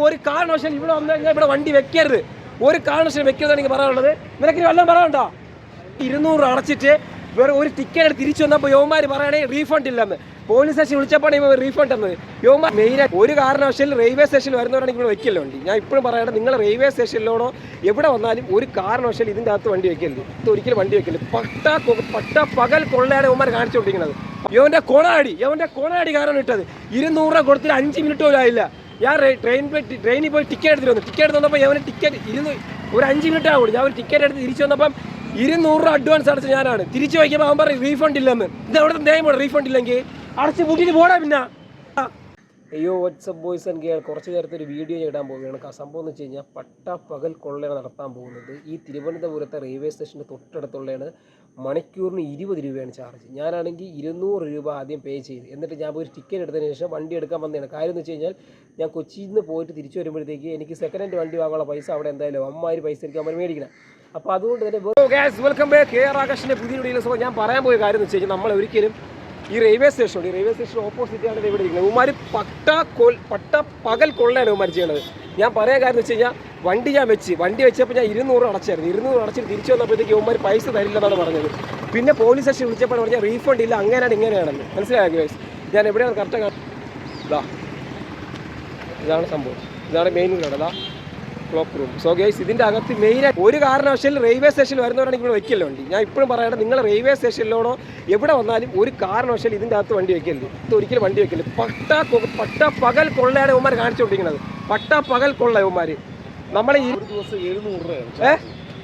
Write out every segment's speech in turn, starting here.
ഒരു കാരണവശാലും ഇവിടെ വന്നു കഴിഞ്ഞാൽ ഇവിടെ വണ്ടി വെക്കരുത്. ഒരു കാരണവശാലും വെക്കരുതാണ് എനിക്ക് പറയാനുള്ളത്. നിനക്ക് വല്ലതും പറയാനുണ്ടോ? ഇരുന്നൂറ് അടച്ചിട്ട് വേറെ ഒരു ടിക്കറ്റ് തിരിച്ചു വന്നപ്പോൾ യോമാർ പറയണേ റീഫണ്ട് ഇല്ലെന്ന്. പോലീസ് സ്റ്റേഷൻ വിളിച്ചപ്പോഴാണ് റീഫണ്ട് എന്നത് യോമാർ മെയിനായിട്ട് ഒരു കാരണവശാലും റെയിൽവേ സ്റ്റേഷനിൽ വരുന്നവരാണെങ്കിൽ ഇവിടെ വെക്കില്ല വണ്ടി. ഞാൻ ഇപ്പോഴും പറയണത് നിങ്ങൾ റെയിൽവേ സ്റ്റേഷനിലോടോ എവിടെ വന്നാലും ഒരു കാരണവശാലും ഇതിന്റെ അകത്ത് വണ്ടി വെക്കരുത്. ഇത് ഒരിക്കലും വണ്ടി വെക്കരുത്. പട്ട പട്ട പകൽ കൊള്ളയാണ് യോമാർ കാണിച്ചുകൊണ്ടിരിക്കുന്നത് യോന്റെ കൊണാടി യോന്റെ കൊണാടി കാരണം ഇട്ടത്. ഇരുന്നൂറ് രൂപ കൊടുത്തിട്ട് അഞ്ച് മിനിറ്റ് പോലും ആയില്ല. ഞാൻ ട്രെയിൻ പോയി ട്രെയിനിൽ പോയി ടിക്കറ്റ് എടുത്തിട്ട് വന്നു. ടിക്കറ്റ് എടുത്ത് വന്നപ്പോൾ ഞാൻ ടിക്കറ്റ് ഇരുന്ന് ഒരു അഞ്ച് മിനിറ്റ് ആകും ഞാൻ ഒരു ടിക്കറ്റ് എടുത്ത് തിരിച്ചു വന്നപ്പം ഇരുന്നൂറ് രൂപ അഡ്വാൻസ് അടച്ച ഞാനാണ്. തിരിച്ചു വയ്ക്കുമ്പോൾ അവൻ പറയും റീഫണ്ട് ഇല്ലെന്ന്. ഇത് എവിടെ നിയമം റീഫണ്ട് ഇല്ലെങ്കിൽ അടച്ച് പൂട്ടിട്ട് പോടാ പിന്നെ. അയ്യോ വാട്സപ്പ് ബോയ്സ് ആൻഡ് ഗേൾ കുറച്ച് നേരത്തെ ഒരു വീഡിയോ ഞാൻ ഇടാൻ പോവുകയാണ്. സംഭവം എന്ന് വെച്ച് കഴിഞ്ഞാൽ പട്ട പകൽ കൊള്ളയാണ് നടത്താൻ പോകുന്നത്. ഈ തിരുവനന്തപുരത്തെ റെയിൽവേ സ്റ്റേഷന്റെ തൊട്ടടുത്തുള്ളതാണ് മണിക്കൂറിന് ഇരുപത് രൂപയാണ് ചാർജ് ഞാനാണെങ്കിൽ ഇരുന്നൂറ് രൂപ ആദ്യം പേ ചെയ്ത്. എന്നിട്ട് ഞാൻ പോയി ടിക്കറ്റ് എടുത്തതിന് ശേഷം വണ്ടി എടുക്കാൻ വന്നതാണ്. കാര്യം എന്ന് വെച്ച് കഴിഞ്ഞാൽ ഞാൻ കൊച്ചിയിൽ നിന്ന് പോയിട്ട് തിരിച്ചു വരുമ്പോഴത്തേക്ക് എനിക്ക് സെക്കൻഡ് ഹാൻഡ് വണ്ടി വാങ്ങാനുള്ള പൈസ അവിടെ എന്തായാലും അമ്മമാര് പൈസ എനിക്ക് അവർ മേടിക്കണം. അപ്പോൾ അതുകൊണ്ട് തന്നെ വെൽക്കം ബാക്ക് കെ ആർ ആകാശിന്റെ പുതിയ വീഡിയോയിൽ ഞാൻ പറയാൻ പോയ കാര്യം എന്ന് വെച്ച് കഴിഞ്ഞാൽ നമ്മൾ ഒരിക്കലും ഈ റെയിൽവേ സ്റ്റേഷൻ ഈ റെയിൽവേ സ്റ്റേഷൻ ഓപ്പോസിറ്റാണ് ആണ് ഇവിടെ ഇരിക്കുന്നത്. ഉമാർ പട്ട കൊൽ പട്ട പകൽ കൊള്ളയാണ് ഉമാർ ചെയ്യണത്. ഞാൻ പറയാൻ കാര്യം എന്ന് വെച്ച് കഴിഞ്ഞാൽ വണ്ടി ഞാൻ വെച്ച് വണ്ടി വെച്ചപ്പോൾ ഞാൻ ഇരുന്നൂറ് അടച്ചായിരുന്നു. ഇരുന്നൂറ് അടച്ചിട്ട് തിരിച്ചു വന്നപ്പോഴത്തേക്ക് ഉമാർ പൈസ തരില്ലെന്നാണ് പറഞ്ഞത്. പിന്നെ പോലീസ് സ്റ്റേഷൻ വിളിച്ചപ്പോൾ പറഞ്ഞാൽ റീഫണ്ട് ഇല്ല അങ്ങനെയാണ് ഇങ്ങനെയാണെന്ന്. മനസ്സിലായോ ഗൈസ് ഞാൻ എവിടെയാണ് കറക്റ്റ് ഇതാ ഇതാണ് സംഭവം. ഇതാണ് മെയിൻ റോഡ് ഇതാ ക്ലോക്ക് റൂം സോ ഗൈസ് ഇതിന്റെ അകത്ത് മെയിൻ ഒരു കാരണവശാലും റെയിൽവേ സ്റ്റേഷനിൽ വരുന്നവരാണെങ്കിൽ ഇവിടെ വെക്കില്ല വണ്ടി. ഞാൻ ഇപ്പോഴും പറയട്ടെ നിങ്ങൾ റെയിൽവേ സ്റ്റേഷനിലോടോ എവിടെ വന്നാലും ഒരു കാരണവശാലും ഇതിന്റെ അകത്ത് വണ്ടി വെക്കരുത്. ഇത് ഒരിക്കലും വണ്ടി വെക്കരുത്. പട്ട പട്ട പകൽ കൊള്ളയാണ് ഉമ്മാർ കാണിച്ചുകൊണ്ടിരിക്കുന്നത് പട്ട പകൽ കൊള്ള നമ്മളെ ഈ ഒരു ദിവസം എഴുന്നൂറ് രൂപയാണ് ഏ?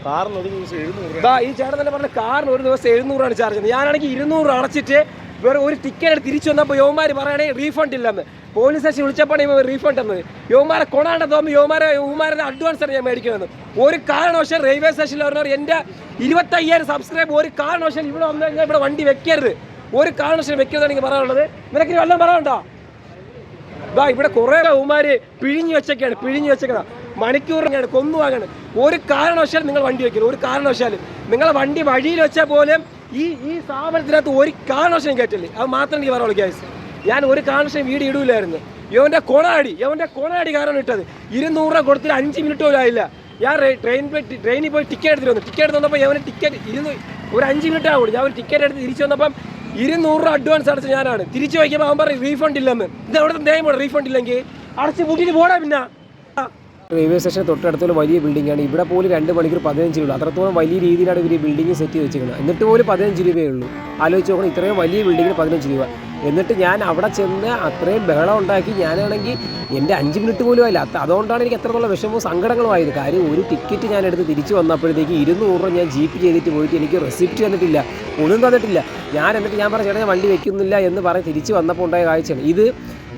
കാറിന് ഒരു ദിവസം എഴുന്നൂറ് ഈ ചേട്ടൻ തന്നെ പറഞ്ഞ കാറിന് ഒരു ദിവസം എഴുന്നൂറാണ് ചാർജ് ചെയ്യുന്നത്. ഞാനാണെങ്കിൽ ഇരുന്നൂറ് അടച്ചിട്ട് വേറെ ഒരു ടിക്കറ്റ് തിരിച്ചു വന്നപ്പോൾ യോമാർ പറയണേ റീഫണ്ട് ഇല്ലെന്ന്. പോലീസ് സ്റ്റേഷൻ വിളിച്ചപ്പോൾ ഇവർ റീഫണ്ട് എന്നത് യോമാരെ കൊണാണ്ട തോന്നുന്നു യോമാരെ യോമാരെ അഡ്വാൻസ് ആണ് ഞാൻ മേടിക്കുന്നത് ഒരു കാരണവശാൽ റെയിൽവേ സ്റ്റേഷനിൽ പറഞ്ഞവർ എന്റെ ഇരുപത്തയ്യായിരം സബ്സ്ക്രൈബ് ഒരു കാരണവശാൽ ഇവിടെ വന്നു കഴിഞ്ഞാൽ ഇവിടെ വണ്ടി വെക്കരുത്. ഒരു കാരണവശാലും വെക്കരുതാണ് എനിക്ക് പറയാനുള്ളത്. നിനക്ക് വല്ലതും പറയാനുണ്ടോ? ഇതാ ഇവിടെ കുറേ ഉമാര് പിഴിഞ്ഞു വെച്ചൊക്കെയാണ് പിഴിഞ്ഞു വെച്ചേക്കണ മണിക്കൂറിനാണ് കൊന്നു വാങ്ങാണ് ഒരു കാരണവശാലും നിങ്ങൾ വണ്ടി വെക്കരുത്. ഒരു കാരണവശാലും. നിങ്ങളെ വണ്ടി വഴിയിൽ വെച്ചാൽ പോലും ഈ ഈ സ്ഥാപനത്തിനകത്ത് ഒരു കാരണവശം കയറ്റില്ലേ അത് മാത്രം എനിക്ക് പറയുള്ളൂ ഗ്യാസ് ഞാൻ ഒരു കാരണവശം വീഡിയോ ഇടൂലായിരുന്നു. യവന്റെ കൊണാടി യവന്റെ കൊണാടി കാരണം ഇട്ടത്. ഇരുന്നൂറ് രൂപ കൊടുത്തിട്ട് അഞ്ച് മിനിറ്റ് പോലും ആയില്ല. ഞാൻ ട്രെയിൻ പോയി ട്രെയിനിൽ പോയി ടിക്കറ്റ് എടുത്തിട്ട് വന്നു. ടിക്കറ്റ് വന്നപ്പോൾ യവന് ടിക്കറ്റ് ഇരുന്ന് ഒരു അഞ്ച് മിനിറ്റ് ആവുള്ളൂ. ഞാൻ ഒരു ടിക്കറ്റ് എടുത്ത് തിരിച്ചു വന്നപ്പം ഇരുന്നൂറ് രൂപ അഡ്വാൻസ് അടച്ച ഞാനാണ്. തിരിച്ചു വയ്ക്കുമ്പോൾ അവൻ പറയും റീഫണ്ട് ഇല്ലെന്ന്. ഇത് എവിടെ നിയമം റീഫണ്ട് ഇല്ലെങ്കിൽ. അടച്ച് പൂട്ടിയിട്ട് പോടാ പിന്നെ. റെയിൽവേ സ്റ്റേഷൻ തൊട്ടടുത്തുള്ള വലിയ ബിൽഡിംഗ് ആണ്. ഇവിടെ പോലും രണ്ട് മണിക്കൂർ പതിനഞ്ച് രൂപ അത്രത്തോളം വലിയ രീതിയിലാണ് ഇവർ ബിൽഡിംഗ് സെറ്റ് വെച്ചിരിക്കുന്നത് എന്നിട്ട് പോലും പതിനഞ്ച് രൂപയേ ഉള്ളൂ. ആലോചിച്ച് നോക്കണം ഇത്രയും വലിയ ബിൽഡിങ്ങിന് പതിനഞ്ച് രൂപ. എന്നിട്ട് ഞാൻ അവിടെ ചെന്ന് അത്രയും ബഹളം ഉണ്ടാക്കി ഞാനാണെങ്കിൽ എന്റെ അഞ്ച് മിനിറ്റ് പോലും ആയില്ല. അതുകൊണ്ടാണ് എനിക്ക് എത്രത്തോളം വിഷമവും സങ്കടങ്ങളും ആയത്. കാര്യം ഒരു ടിക്കറ്റ് ഞാൻ എടുത്ത് തിരിച്ചു വന്നപ്പോഴത്തേക്ക് ഇരുന്നൂറ് രൂപ ഞാൻ ജീപ്പ് ചെയ്തിട്ട് പോയിട്ട് എനിക്ക് റെസിപ്റ്റ് തന്നിട്ടില്ല. ഒന്നും തന്നിട്ടില്ല. ഞാൻ എന്നിട്ട് ഞാൻ പറഞ്ഞു ചേട്ടാ ഞാൻ വണ്ടി വെക്കുന്നില്ല എന്ന് പറഞ്ഞ് തിരിച്ച് വന്നപ്പോൾ ഉണ്ടായ കാഴ്ചയാണ്. ഇത്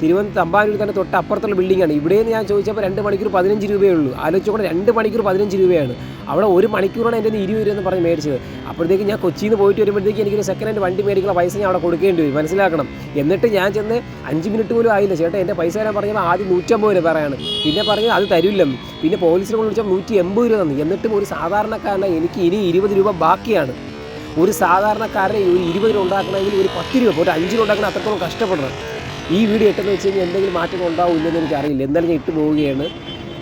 തിരുവനന്തപുരം തന്നെ തൊട്ട് അപ്പുറത്തുള്ള ബിൽഡിംഗ് ആണ്. ഇവിടെ ഞാൻ ചോദിച്ചപ്പോൾ രണ്ട് മണിക്കൂർ പതിനഞ്ച് രൂപയേ ഉള്ളൂ. ആലോചിച്ചുകൊണ്ട് രണ്ട് മണിക്കൂർ പതിനഞ്ച് രൂപയാണ്. അവിടെ ഒരു മണിക്കൂറാണ് എന്റെ ഇരുപത് രൂപ എന്ന് പറഞ്ഞ് മേടിച്ചത്. അപ്പോഴത്തേക്ക് ഞാൻ കൊച്ചിയിൽ നിന്ന് പോയിട്ട് വരുമ്പോഴത്തേക്ക് എനിക്കൊരു സെക്കൻഡ് ഹാൻഡ് വണ്ടി മേടിക്കുന്ന പൈസ ഞാൻ അവിടെ കൊടുക്കേണ്ടി വരും. മനസ്സിലാക്കണം? എന്നിട്ട് ഞാൻ ചെന്ന് അഞ്ച് മിനിറ്റ് പോലും ആയില്ല. ചേട്ടാ എന്റെ പൈസ തരാൻ പറഞ്ഞപ്പോൾ ആദ്യം നൂറ്റമ്പത് രൂപ പറയാണ്. പിന്നെ പറഞ്ഞത് അത് തരില്ലെന്ന്. പിന്നെ പോലീസിനെ കൊണ്ട് വിളിച്ചാൽ നൂറ്റി എൺപത് രൂപ തന്നു. എന്നിട്ടും ഒരു സാധാരണക്കാരനെ എനിക്ക് ഇനി ഇരുപത് രൂപ ബാക്കിയാണ്. ഒരു സാധാരണക്കാരനെ ഒരു ഇരുപത് രൂപ ഉണ്ടാക്കണമെങ്കിൽ ഒരു പത്ത് രൂപ ഒരു അഞ്ച് രൂപ ഉണ്ടാക്കണം അത്രത്തോളം കഷ്ടപ്പെടണം ഈ വീഡിയോ ഇട്ടെന്ന് വെച്ച് കഴിഞ്ഞാൽ എന്തെങ്കിലും മാറ്റം ഉണ്ടാവും ഇല്ലെന്ന് എനിക്കറിയില്ല. എന്തായാലും ഞാൻ ഇട്ട് പോവുകയാണ്.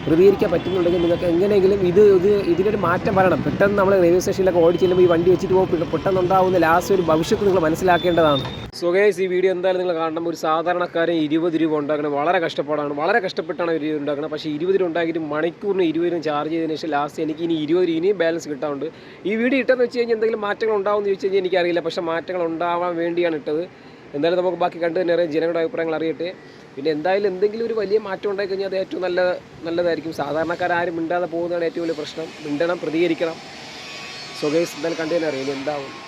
പ്രതികരിക്കാൻ പറ്റുന്നുണ്ടെങ്കിൽ നിങ്ങൾക്ക് എങ്ങനെയെങ്കിലും ഇത് ഇത് ഇതിനൊരു മാറ്റം വരണം. പെട്ടെന്ന് നമ്മൾ റെയിൽവേ സ്റ്റേഷനിലൊക്കെ ഓടി ചെല്ലുമ്പോൾ ഈ വണ്ടി വെച്ചിട്ട് പോകുമ്പോൾ പെട്ടെന്ന് ഉണ്ടാവുന്ന ലാസ്റ്റ് ഒരു ഭവിഷ്യത്ത് നിങ്ങൾ മനസ്സിലാക്കേണ്ടതാണ്. സുഖേഷ് ഈ വീഡിയോ എന്തായാലും നിങ്ങൾ കാണണം ഒരു സാധാരണക്കാരൻ ഇരുപത് രൂപ ഉണ്ടാക്കണം വളരെ കഷ്ടപ്പാടാണ്. വളരെ കഷ്ടപ്പെട്ടാണ് ഒരു ഉണ്ടാക്കുന്നത് പക്ഷേ ഇരുപത് രൂപ ഉണ്ടാക്കിയിട്ട് മണിക്കൂറിന് ഇരുപത് രൂപ ചാർജ് ചെയ്തതിന് ശേഷം ലാസ്റ്റ് എനിക്ക് ഇനി ഇരുപത് രൂപ ഇനിയും ബാലൻസ് കിട്ടാറുണ്ട്. ഈ വീഡിയോ ഇട്ടെന്ന് വെച്ച് കഴിഞ്ഞാൽ എന്തെങ്കിലും മാറ്റങ്ങൾ ഉണ്ടാവും എന്ന് ചോദിച്ചു കഴിഞ്ഞാൽ എനിക്കറിയില്ല. പക്ഷേ മാറ്റങ്ങൾ ഉണ്ടാവാൻ വേണ്ടിയാണ് ഇട്ടത്. എന്തായാലും നമുക്ക് ബാക്കി കണ്ടു തന്നെ അറിയാം. ജനങ്ങളുടെ അഭിപ്രായങ്ങൾ അറിയട്ടെ. പിന്നെ എന്തായാലും എന്തെങ്കിലും ഒരു വലിയ മാറ്റം ഉണ്ടായി കഴിഞ്ഞാൽ അത് ഏറ്റവും നല്ല നല്ലതായിരിക്കും. സാധാരണക്കാരും മിണ്ടാതെ പോകുന്നതാണ് ഏറ്റവും വലിയ പ്രശ്നം. മിണ്ടണം പ്രതികരിക്കണം. സ്വകേസ് എന്തായാലും കണ്ടു തന്നെ അറിയാം. എന്താവും?